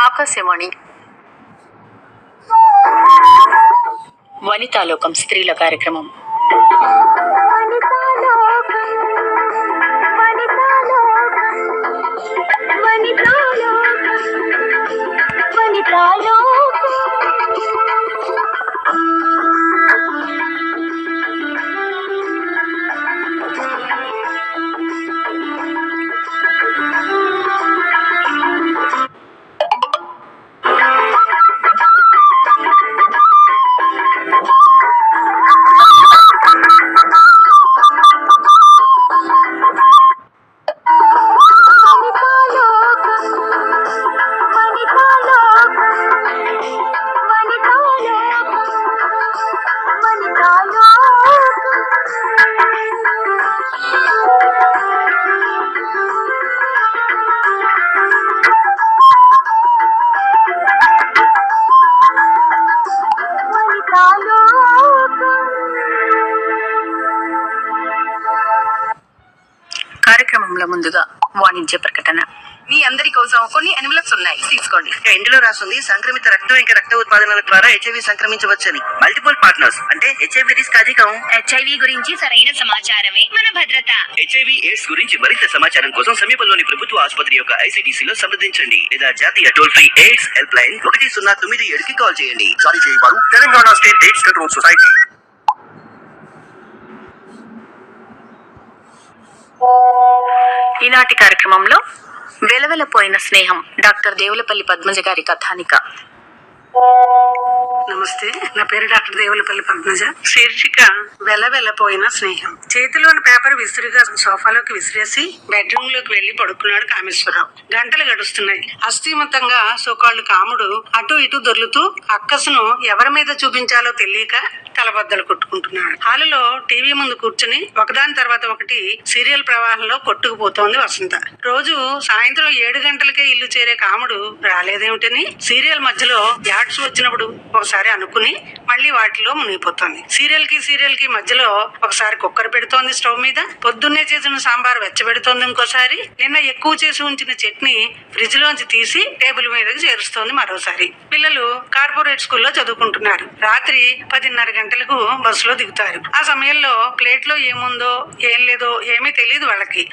ఆకాశవాణి. వనితాలోకం స్త్రీల కార్యక్రమం. వాణిజ్య ప్రకటన. మీ అందరి కోసం కొన్ని ఎన్వలప్స్ ఉన్నాయి. తీసుకోండి. ఇందులో రాస్తుంది సంక్రమిత రక్తం ఇంకా రక్త ఉత్పాదనల ద్వారా హెచ్ఐవి సంక్రమించవచ్చని. మల్టిపుల్ పార్ట్నర్స్ అంటే హెచ్ఐవి రిస్క్ అధికం. హెచ్ఐవి గురించి సరైన సమాచారమే మన భద్రత. హెచ్ఐవి ఎయిడ్స్ గురించి మరింత సమాచారం కోసం సమీపంలోని ప్రభుత్వ ఆసుపత్రి యొక్క ICDC లో సంప్రదించండి. లేదా జాతీయ toll free AIDS help line ఒకటి సున్నా తొమ్మిది ఏడుకి కాల్ చేయండి. జారీ చేయవారు Telangana state AIDS control society ఈనాటి కార్యక్రమంలో వెలవెలపోయిన స్నేహం డాక్టర్ దేవులపల్లి పద్మజ గారి కథానిక. నమస్తే. నా పేరు డాక్టర్ దేవులపల్లి పద్మజ. శీర్షిక వెలవెలపోయిన స్నేహం. చేతిలోని పేపర్ విసిరిగా సోఫాలోకి విసిరేసి బెడ్రూమ్లోకి వెళ్ళి పడుకున్నాడు కామేశ్వరరావు. గంటలు గడుస్తున్నాయి. అస్థిమతంగా సోకాళ్ళు కాముడు అటు ఇటు దొర్లుతూ అక్కసును ఎవరి మీద చూపించాలో తెలియక తలబద్దలు కొట్టుకుంటున్నాడు. హాలులో టీవీ ముందు కూర్చుని ఒకదాని తర్వాత ఒకటి సీరియల్ ప్రవాహంలో కొట్టుకుపోతోంది వసంత. రోజు సాయంత్రం ఏడు గంటలకే ఇల్లు చేరే కాముడు రాలేదేమిటని సీరియల్ మధ్యలో యాడ్స్ వచ్చినప్పుడు ఒకసారి అనుకుని మళ్ళీ వాటిలో మునిగిపోతుంది. సీరియల్కి సీరియల్కి మధ్యలో ఒకసారి కుక్కర్ పెడుతోంది స్టవ్ మీద. పొద్దున్నే చేసిన సాంబార్ వెచ్చబెడుతోంది ఇంకోసారి. నిన్న ఎక్కువ చేసి ఉంచిన చట్నీ ఫ్రిడ్జ్ లోంచి తీసి టేబుల్ మీదకి చేరుస్తోంది మరోసారి. పిల్లలు కార్పొరేట్ స్కూల్లో చదువుకుంటున్నారు. రాత్రి పదిన్నర గంటలకు బస్సులో దిగుతారు. ఆ సమయంలో ప్లేట్లో ఏముందో ఏం లేదో ఏమీ తెలియదు వాళ్ళకి.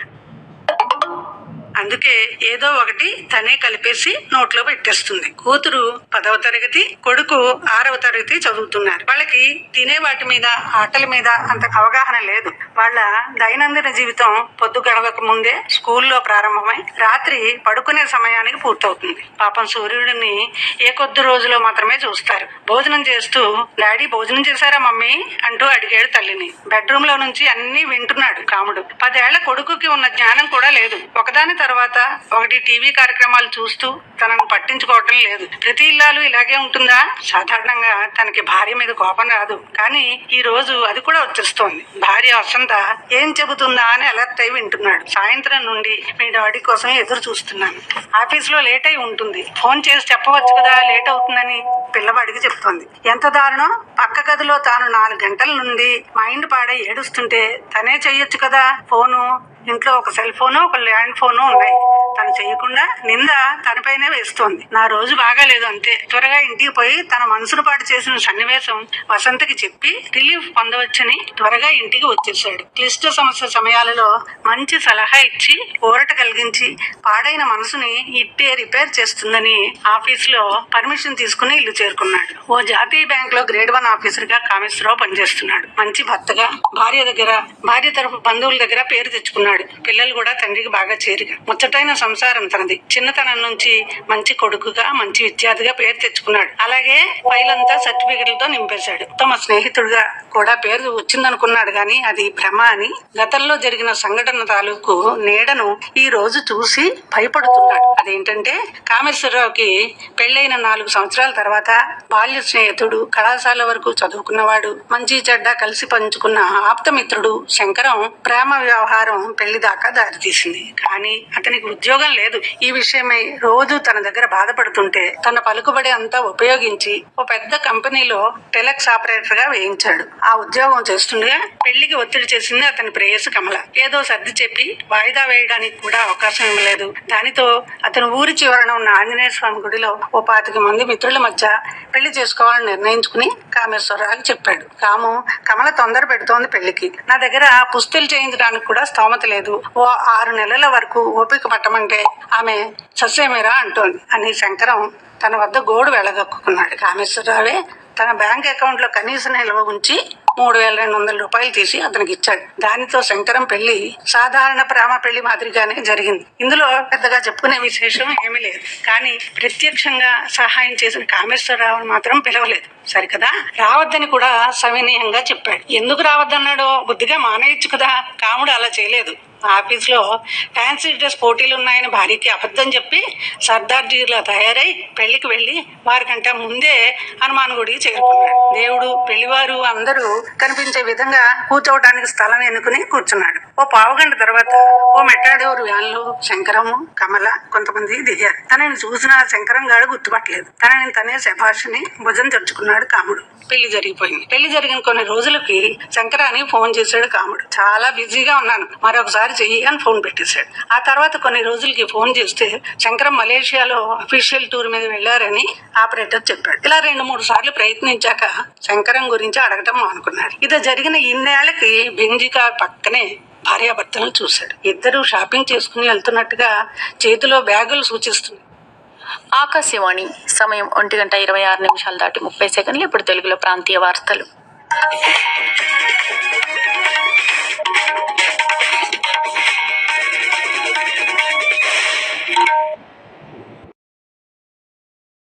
అందుకే ఏదో ఒకటి తనే కలిపేసి నోట్లో పెట్టేస్తుంది. కూతురు పదవ తరగతి కొడుకు ఆరవ తరగతి చదువుతున్నారు. వాళ్ళకి తినే వాటి మీద ఆటల మీద అంత అవగాహన లేదు. వాళ్ళ దైనందిన జీవితం పొద్దు గడవక ముందే స్కూల్లో ప్రారంభమై రాత్రి పడుకునే సమయానికి పూర్తవుతుంది. పాపం సూర్యుడిని ఏ కొద్ది రోజులో మాత్రమే చూస్తారు. భోజనం చేస్తూ డాడీ భోజనం చేశారా మమ్మీ? అంటూ అడిగాడు తల్లిని. బెడ్రూమ్లో నుంచి అన్ని వింటున్నాడు కాముడు. పదేళ్ళ కొడుకుకి ఉన్న జ్ఞానం కూడా లేదు. ఒకదాని తర్వాత ఒకటి టీవీ కార్యక్రమాలు చూస్తూ తనను పట్టించుకోవటం లేదు. ప్రతి ఇల్లాలు ఇలాగే ఉంటుందా? సాధారణంగా తనకి భార్య మీద కోపం రాదు. కానీ ఈ రోజు అది కూడా వచ్చేస్తోంది. భార్య వసంత ఏం చెబుతుందా అని అలర్ట్ అయి వింటున్నాడు. సాయంత్రం నుండి మీ డాడీ కోసం ఎదురు చూస్తున్నాను. ఆఫీస్లో లేట్ అయి ఉంటుంది. ఫోన్ చేసి చెప్పవచ్చు కదా లేట్ అవుతుందని పిల్లవాడికి చెప్తోంది. ఎంత దారుణం? పక్క గదిలో తాను నాలుగు గంటల నుండి మైండ్ పాడై ఏడుస్తుంటే తనే చెయ్యొచ్చు కదా ఫోను? ఇంట్లో ఒక సెల్ ఫోను ఒక ల్యాండ్ ఫోను ఉన్నాయి. తను చేయకుండా నింద తనపైనే వేస్తోంది. నా రోజు బాగాలేదు అంతే. త్వరగా ఇంటికి పోయి తన మనసును పాటు చేసిన సన్నివేశం వసంతకి చెప్పి రిలీఫ్ పొందవచ్చని త్వరగా ఇంటికి వచ్చేసాడు క్లిష్ట సమస్య సమయాలలో మంచి సలహా ఇచ్చి ఊరట కలిగించి పాడైన మనసుని ఇట్టే రిపేర్ చేస్తుందని ఆఫీసులో పర్మిషన్ తీసుకుని ఇల్లు చేరుకున్నాడు. ఓ జాతీయ బ్యాంక్లో గ్రేడ్ వన్ ఆఫీసర్గా కామేశ్వరరావు పనిచేస్తున్నాడు. మంచి భర్తగా భార్య దగ్గర భార్య తరఫు బంధువుల దగ్గర పేరు తెచ్చుకున్నాడు. పిల్లలు కూడా తండ్రికి బాగా చేరిగా. ముచ్చటైన సంసారం తనది. చిన్నతనం నుంచి మంచి కొడుకుగా మంచి విద్యార్థిగా పేరు తెచ్చుకున్నాడు. అలాగే పైలంతా సర్టిఫికెట్లతో నింపేశాడు. తమ స్నేహితుడిగా కూడా పేరు వచ్చిందనుకున్నాడు గాని అది భ్రమ అని గతంలో జరిగిన సంఘటన తాలూకు నీడను ఈ రోజు చూసి భయపడుతున్నాడు. అదేంటంటే కామేశ్వరరావుకి పెళ్ళైన నాలుగు సంవత్సరాల తర్వాత బాల్య స్నేహితుడు కళాశాల వరకు చదువుకున్నవాడు మంచి చెడ్డ కలిసి పంచుకున్న ఆప్తమిత్రుడు శంకరం ప్రేమ వ్యవహారం పెళ్ళి దాకా దారితీసింది కానీ అతనికి ఉద్యోగం లేదు. ఈ విషయమై రోజు తన దగ్గర బాధపడుతుంటే తన పలుకుబడి అంతా ఉపయోగించి ఓ పెద్ద కంపెనీలో టెలెక్స్ ఆపరేటర్గా వేయించాడు. ఆ ఉద్యోగం చేస్తుండగా పెళ్ళికి ఒత్తిడి చేసింది అతని ప్రేయసి కమల. ఏదో సర్ది చెప్పి వాయిదా వేయడానికి కూడా అవకాశం ఇవ్వలేదు. దానితో అతను ఊరి చివరన ఉన్న ఆంజనేయ స్వామి గుడిలో ఓ పాతిక మంది మిత్రుల మధ్య పెళ్ళి చేసుకోవాలని నిర్ణయించుకుని కామేశ్వరరావు చెప్పాడు. కాము కమల తొందర పెడుతోంది పెళ్ళికి. నా దగ్గర పుస్తులు చేయించడానికి కూడా స్తోమత లేదు. ఓ ఆరు నెలల వరకు ఓపిక పట్టమంటే ఆమె సస్యమేరా అంటోంది. అని శంకరం తన వద్ద గోడు వెళ్ళగక్కున్నాడు కామేశ్వరరావే తన బ్యాంక్ అకౌంట్లో కనీస నిల్వ ఉంచి మూడు వేల రెండు వందల రూపాయలు తీసి అతనికి ఇచ్చాడు దానితో శంకరం పెళ్ళి సాధారణ ప్రేమ పెళ్ళి మాదిరిగానే జరిగింది. ఇందులో పెద్దగా చెప్పుకునే విశేషం ఏమీ లేదు. కానీ ప్రత్యక్షంగా సహాయం చేసిన కామేశ్వరరావుని మాత్రం పిలవలేదు. సరికదా? రావద్దని కూడా సవినయంగా చెప్పాడు. ఎందుకు రావద్దన్నాడో బుద్ధిగా మానేయచ్చు కదా. కాముడు అలా చేయలేదు. ఆఫీస్లో ఫ్యాన్సీ డ్రెస్ పోటీలు ఉన్నాయని భార్యకి అబద్ధం చెప్పి సర్దార్జీలా తయారై పెళ్ళికి వెళ్ళి వారికంటే ముందే హనుమాన్ గుడికి చేరుకున్నాడు. దేవుడు పెళ్ళివారు అందరూ కనిపించే విధంగా కూర్చోవడానికి స్థలం ఎన్నుకుని కూర్చున్నాడు. ఓ పావుగంట తర్వాత ఓ మెట్టాడేవారు వ్యాన్లో శంకరము కమల కొంతమంది దిగారు. తనని చూసిన శంకరం గాడు గుర్తుపట్టలేదు. తనని తనే శభాషిని భుజం తెరుచుకున్నాడు కాముడు. పెళ్ళి జరిగిపోయింది. పెళ్ళి జరిగిన కొన్ని రోజులకి శంకరాని ఫోన్ చేశాడు కాముడు. చాలా బిజీగా ఉన్నాను. మరొకసారి చెయ్యి అని ఫోన్ పెట్టేశాడు. ఆ తర్వాత కొన్ని రోజులకి ఫోన్ చేస్తే శంకరం మలేషియాలో అఫీషియల్ టూర్ మీద వెళ్ళారని ఆపరేటర్ చెప్పాడు. ఇలా రెండు మూడు సార్లు ప్రయత్నించాక శంకరం గురించి అడగటం అనుకున్నాడు ఇది జరిగిన ఇన్నేళ్ళకి బెంజికా పక్కనే భార్యాభర్తలను చూశాడు. ఇద్దరు షాపింగ్ చేసుకుని వెళ్తున్నట్టుగా చేతిలో బ్యాగులు సూచిస్తుంది. ఆకాశవాణి సమయం ఒంటి గంట ఇరవై ఆరు నిమిషాలు దాటి ముప్పై సెకండ్లు ఇప్పుడు తెలుగులో ప్రాంతీయ వార్తలు.